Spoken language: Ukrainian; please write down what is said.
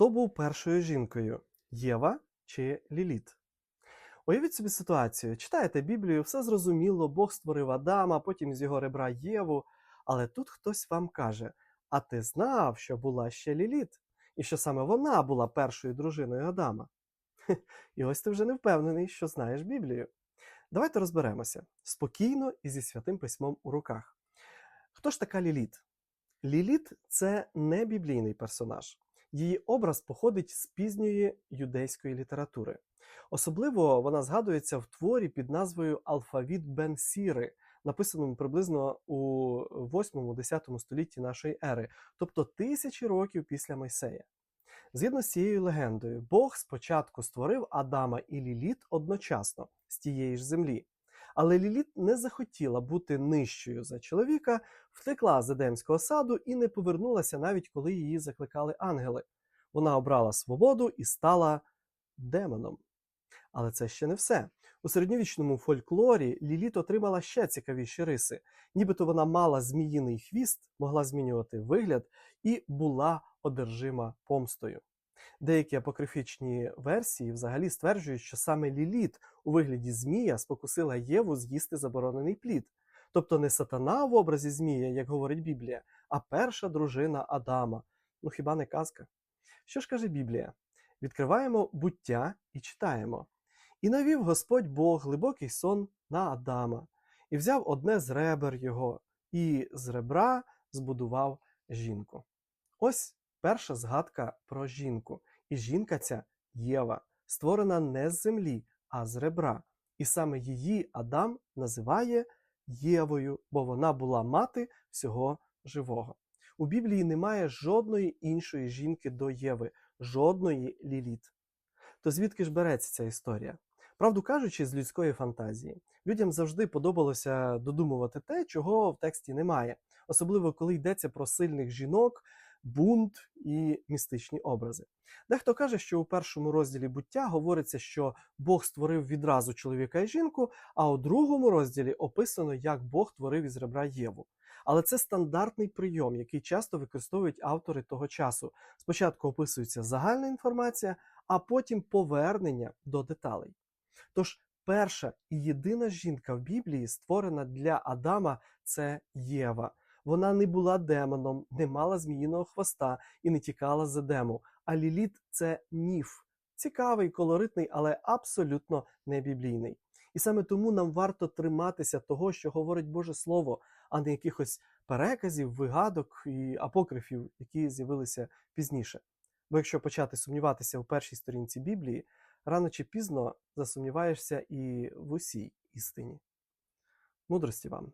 Хто був першою жінкою? Єва чи Ліліт? Уявіть собі ситуацію. Читаєте Біблію, все зрозуміло, Бог створив Адама, потім з його ребра Єву. Але тут хтось вам каже: А ти знав, що була ще Ліліт, і що саме вона була першою дружиною Адама? І ось ти вже не впевнений, що знаєш Біблію. Давайте розберемося спокійно і зі святим письмом у руках. Хто ж така Ліліт? Ліліт це не біблійний персонаж. Її образ походить з пізньої юдейської літератури. Особливо вона згадується в творі під назвою Алфавіт Бен Сіри, написаному приблизно у 8-10 столітті нашої ери, тобто тисячі років після Мойсея. Згідно з цією легендою, Бог спочатку створив Адама і Ліліт одночасно з тієї ж землі. Але Ліліт не захотіла бути нижчою за чоловіка, втекла з Едемського саду і не повернулася навіть коли її закликали ангели. Вона обрала свободу і стала демоном. Але це ще не все. У середньовічному фольклорі Ліліт отримала ще цікавіші риси. Нібито вона мала зміїний хвіст, могла змінювати вигляд і була одержима помстою. Деякі апокрифічні версії взагалі стверджують, що саме Ліліт у вигляді Змія спокусила Єву з'їсти заборонений плід. Тобто не сатана в образі Змія, як говорить Біблія, а перша дружина Адама. Ну хіба не казка? Що ж каже Біблія? Відкриваємо буття і читаємо. І навів Господь Бог глибокий сон на Адама, і взяв одне з ребер його, і з ребра збудував жінку. Ось перша згадка про жінку. І жінка ця Єва, створена не з землі, а з ребра. І саме її Адам називає Євою, бо вона була мати всього живого. У Біблії немає жодної іншої жінки до Єви, жодної ліліт. То звідки ж береться ця історія? Правду кажучи, з людської фантазії. Людям завжди подобалося додумувати те, чого в тексті немає, особливо коли йдеться про сильних жінок, бунт і містичні образи. Дехто каже, що у першому розділі буття говориться, що Бог створив відразу чоловіка і жінку, а у другому розділі описано, як Бог творив із ребра Єву. Але це стандартний прийом, який часто використовують автори того часу. Спочатку описується загальна інформація, а потім повернення до деталей. Тож перша і єдина жінка в Біблії, створена для Адама, це Єва. Вона не була демоном, не мала зміїного хвоста і не тікала з Едему. А Ліліт це міф. Цікавий, колоритний, але абсолютно не біблійний. І саме тому нам варто триматися того, що говорить Боже Слово, а не якихось переказів, вигадок і апокрифів, які з'явилися пізніше. Бо якщо почати сумніватися у першій сторінці Біблії, рано чи пізно засумніваєшся і в усій істині. Мудрості вам!